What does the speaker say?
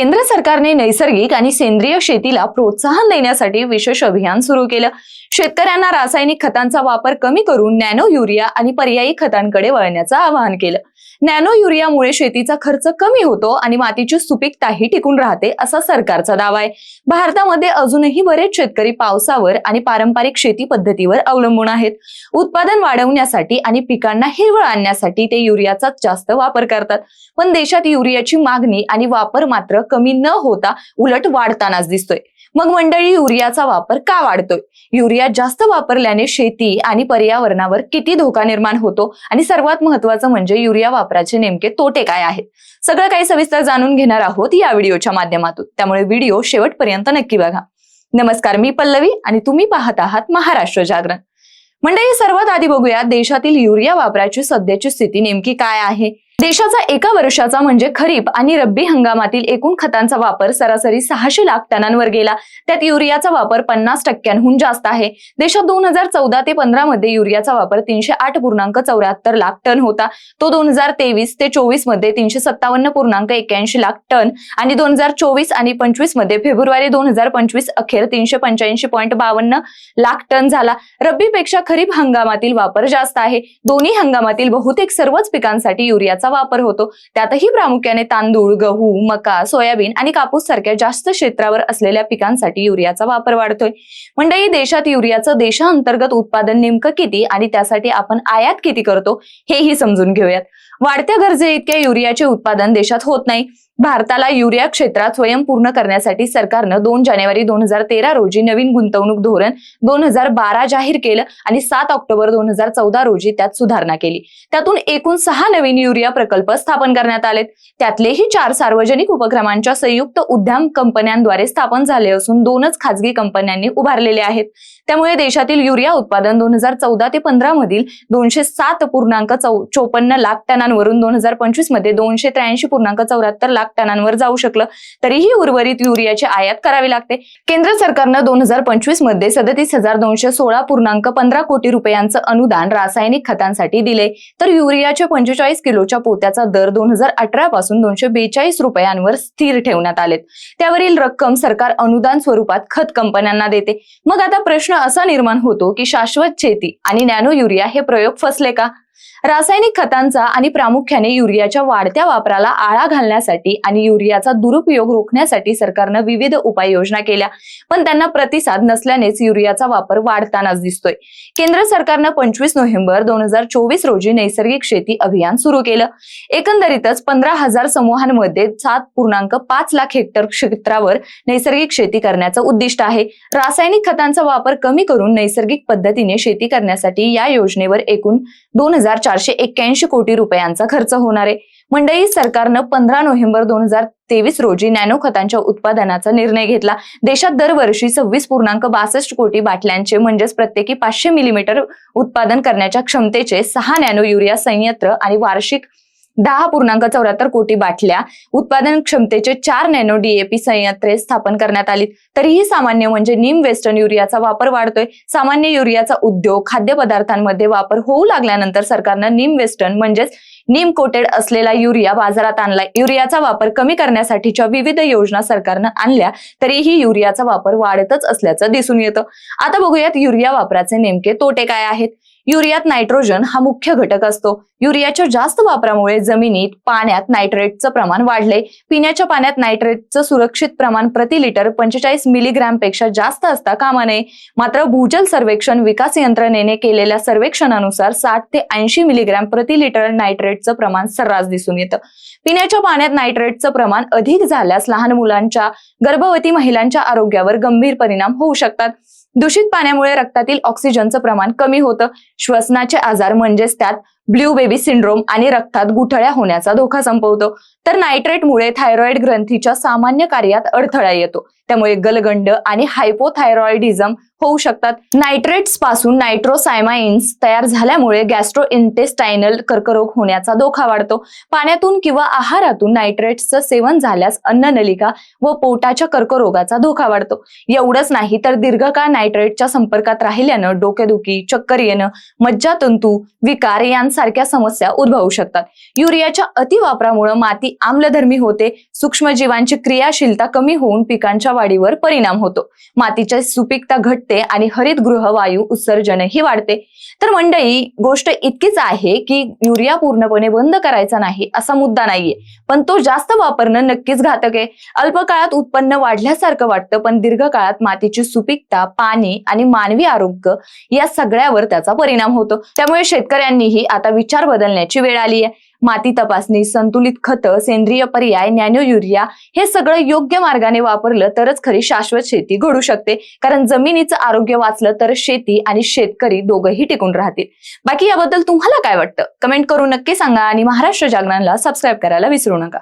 केंद्र सरकारने नैसर्गिक आणि सेंद्रिय शेतीला प्रोत्साहन देण्यासाठी विशेष अभियान सुरू केलं. शेतकऱ्यांना रासायनिक खतांचा वापर कमी करून नॅनो युरिया आणि पर्यायी खतांकडे वळण्याचं आवाहन केलं. नॅनो युरियामुळे शेतीचा खर्च कमी होतो आणि मातीची सुपीकताही टिकून राहते असा सरकारचा दावा आहे. भारतामध्ये अजूनही बरेच शेतकरी पावसावर आणि पारंपरिक शेती पद्धतीवर अवलंबून आहेत. उत्पादन वाढवण्यासाठी आणि पिकांना हिरवळ आणण्यासाठी ते युरियाचा जास्त वापर करतात. पण देशात युरियाची मागणी आणि वापर मात्र कमी न होता उलट वाढतानाच दिसतोय. मग मंडळी युरियाचा वापर का वाढतोय? युरिया जास्त वापरल्याने शेती आणि पर्यावरणावर किती धोका निर्माण होतो? आणि सर्वात महत्वाचं म्हणजे युरिया वापराचे नेमके तोटे काय आहेत? सगळं काही सविस्तर जाणून घेणार आहोत या व्हिडिओच्या माध्यमातून. त्यामुळे व्हिडिओ शेवटपर्यंत नक्की बघा. नमस्कार मी पल्लवी आणि तुम्ही पाहत आहात महाराष्ट्र जागरण. मंडळी सर्वात आधी बघूया देशातील युरिया वापराची सध्याची स्थिती नेमकी काय आहे? देशाचा एका वर्षाचा म्हणजे खरीप आणि रब्बी हंगामातील एकूण खतांचा वापर सरासरी सहाशे लाख टनांवर गेला. त्यात युरियाचा वापर पन्नास टक्क्यांहून जास्त आहे. देशात दोन हजार चौदा ते पंधरा मध्ये युरियाचा वापर तीनशे आठ पूर्णांक चौऱ्याहत्तर लाख टन होता. तो दोन हजार तेवीस ते चोवीसमध्ये तीनशे सत्तावन्न पूर्णांक एक्क्याऐंशी लाख टन आणि दोन हजार चोवीस आणि पंचवीसमध्ये फेब्रुवारी दोन हजार पंचवीस अखेर तीनशे पंच्याऐंशी पॉईंट बावन्न लाख टन झाला. रब्बीपेक्षा खरीप हंगामातील वापर जास्त आहे. दोन्ही हंगामातील बहुतेक सर्वच पिकांसाठी युरियाचा वापर होतो. त्यातही प्रामुख्याने तांदूळ गहू मका सोयाबीन आणि कापूस सारख्या जास्त क्षेत्रावर असलेल्या पिकांसाठी युरियाचा वापर वाढतोय. मंडळी देशात युरियाचं देशांतर्गत उत्पादन नेमकं किती आणि त्यासाठी आपण आयात किती करतो हेही समजून घेऊयात. वाढत्या गरजे इतक्या युरियाचे उत्पादन देशात होत नाही. भारताला युरिया क्षेत्रात स्वयंपूर्ण करण्यासाठी सरकारनं दोन जानेवारी दोन हजार तेरा रोजी नवीन गुंतवणूक धोरण दोन हजार बारा जाहीर केलं आणि सात ऑक्टोबर दोन हजार चौदा रोजी त्यात सुधारणा केली. त्यातून एकूण सहा नवीन युरिया प्रकल्प स्थापन करण्यात आलेत. त्यातलेही चार सार्वजनिक उपक्रमांच्या संयुक्त उद्यम कंपन्यांद्वारे स्थापन झाले असून दोनच खाजगी कंपन्यांनी उभारलेले आहेत. त्यामुळे देशातील युरिया उत्पादन दोन हजार चौदा ते पंधरा मधील दोनशे सात पूर्णांक चौ चोपन्न लाख टनांवरून दोन हजार पंचवीसमध्ये दोनशे त्र्याऐंशी पूर्णांक चौऱ्याहत्तर लाख टनांवर जाऊ शकलं. तरीही उर्वरित युरियाची आयात करावी लागते. केंद्र सरकारनं दोन हजार पंचवीसमध्ये सदतीस हजार दोनशे सोळा पूर्णांक पंधरा कोटी रुपयांचं अनुदान रासायनिक खतांसाठी दिले. तर युरियाच्या पंचेचाळीस किलोच्या पोत्याचा दर दोन हजार अठरा पासून दोनशे बेचाळीस रुपयांवर स्थिर ठेवण्यात आलेत. त्यावरील रक्कम सरकार अनुदान स्वरूपात खत कंपन्यांना देते. मग आता प्रश्न असा निर्माण होतो की शाश्वत शेती आणि नॅनो युरिया हे प्रयोग फसले का? रासायनिक खतांचा आणि प्रामुख्याने युरियाच्या वाढत्या वापराला आळा घालण्यासाठी आणि युरियाचा दुरुपयोग रोखण्यासाठी सरकारनं विविध उपाययोजना केल्या. पण त्यांना प्रतिसाद नसल्यानेच युरियाचा वापर वाढतानाच दिसतोय. केंद्र सरकारनं पंचवीस नोव्हेंबर दोन हजार चोवीस रोजी नैसर्गिक शेती अभियान सुरू केलं. एकंदरीतच पंधरा हजार समूहांमध्ये सात पूर्णांक पाच लाख हेक्टर क्षेत्रावर नैसर्गिक शेती करण्याचं उद्दिष्ट आहे. रासायनिक खतांचा वापर कमी करून नैसर्गिक पद्धतीने शेती करण्यासाठी या योजनेवर एकूण दोन हजार चारशे एक्क्याऐंशी कोटी रुपयांचा खर्च होणार आहे. मंडळी सरकारनं पंधरा नोव्हेंबर दोन हजार तेवीस रोजी नॅनो खतांच्या उत्पादनाचा निर्णय घेतला. देशात दरवर्षी सव्वीस पूर्णांक बासष्ट कोटी बाटल्यांचे म्हणजेच प्रत्येकी पाचशे मिलीमीटर उत्पादन करण्याच्या क्षमतेचे सहा नॅनो युरिया संयंत्र आणि वार्षिक दहा पूर्णांक चौऱ्याहत्तर कोटी बाटल्या उत्पादन क्षमतेचे चार नॅनो डीएपी संयंत्रे स्थापन करण्यात आली. तरीही सामान्य म्हणजे निम वेस्टर्न युरियाचा वापर वाढतोय. सामान्य युरियाचा उद्योग खाद्यपदार्थांमध्ये वापर होऊ लागल्यानंतर सरकारनं निम वेस्टर्न म्हणजेच निम कोटेड असलेला युरिया बाजारात आणलाय. युरियाचा वापर कमी करण्यासाठीच्या विविध योजना सरकारनं आणल्या तरीही युरियाचा वापर वाढतच असल्याचं दिसून येतं. आता बघूयात युरिया वापराचे नेमके तोटे काय आहेत? युरियात नायट्रोजन हा मुख्य घटक असतो. युरियाच्या जास्त वापरामुळे जमिनीत पाण्यात नायट्रेटचं प्रमाण वाढले. पिण्याच्या पाण्यात नायट्रेटचं सुरक्षित प्रमाण प्रति लिटर पंचेचाळीस मिलीग्रॅमपेक्षा जास्त असता कामा नये मात्र भूजल सर्वेक्षण विकास यंत्रणेने केलेल्या सर्वेक्षणानुसार साठ ते ऐंशी मिलीग्रॅम प्रति लिटर नायट्रेटचं प्रमाण सर्रास दिसून येतं. पिण्याच्या पाण्यात नायट्रेटचं प्रमाण अधिक झाल्यास लहान मुलांच्या गर्भवती महिलांच्या आरोग्यावर गंभीर परिणाम होऊ शकतात. दूषित पाण्यामुळे रक्तातील ऑक्सिजनचं प्रमाण कमी होतं. श्वसनाचे आजार म्हणजेच त्यात ब्ल्यू बेबी सिंड्रोम आणि रक्तात गुठळ्या होण्याचा धोका संपवतो. तर नायट्रेटमुळे थायरॉइड ग्रंथीच्या सामान्य कार्यात अडथळा येतो. त्यामुळे गलगंड आणि हायपोथायरॉइडिझम होऊ शकतात. नायट्रेट्सपासून नायट्रोसायमाइन्स तयार झाल्यामुळे गॅस्ट्रो इंटेस्टायनल कर्करोग होण्याचा धोका वाढतो. पाण्यातून किंवा आहारातून नायट्रेट्सचं सेवन झाल्यास अन्ननलिका व पोटाच्या कर्करोगाचा धोका वाढतो. एवढंच नाही तर दीर्घकाळ नायट्रेटच्या संपर्कात राहिल्यानं डोकेदुखी चक्कर येणं मज्जातंतू विकार यांचा सारख्या समस्या उद्भवू शकतात. युरियाच्या अतिवापरामुळे माती आम्लधर्मी होते. सूक्ष्मजीवांची क्रियाशीलता कमी होऊन पिकांच्या वाढीवर परिणाम होतो. मातीची सुपीकता घटते आणि हरितगृह वायू उत्सर्जनही वाढते. तर मंडळी गोष्ट इतकीच आहे की युरिया पूर्णपणे बंद करायचा नाही असा मुद्दा नाहीये. पण तो जास्त वापरणं नक्कीच घातक आहे. अल्प काळात उत्पन्न वाढल्यासारखं वाटतं पण दीर्घकाळात मातीची सुपीकता पाणी आणि मानवी आरोग्य या सगळ्यावर त्याचा परिणाम होतो. त्यामुळे शेतकऱ्यांनीही आता विचार बदलण्याची वेळ आली आहे माती तपासणी संतुलित खतं सेंद्रिय पर्याय नॅनो युरिया हे सगळं योग्य मार्गाने वापरलं तरच खरी शाश्वत शेती घडू शकते. कारण जमिनीचं आरोग्य वाचलं तर शेती आणि शेतकरी दोघंही टिकून राहतील. बाकी याबद्दल तुम्हाला काय वाटतं? कमेंट करून नक्की सांगा आणि महाराष्ट्र जागरणला सबस्क्राईब करायला विसरू नका.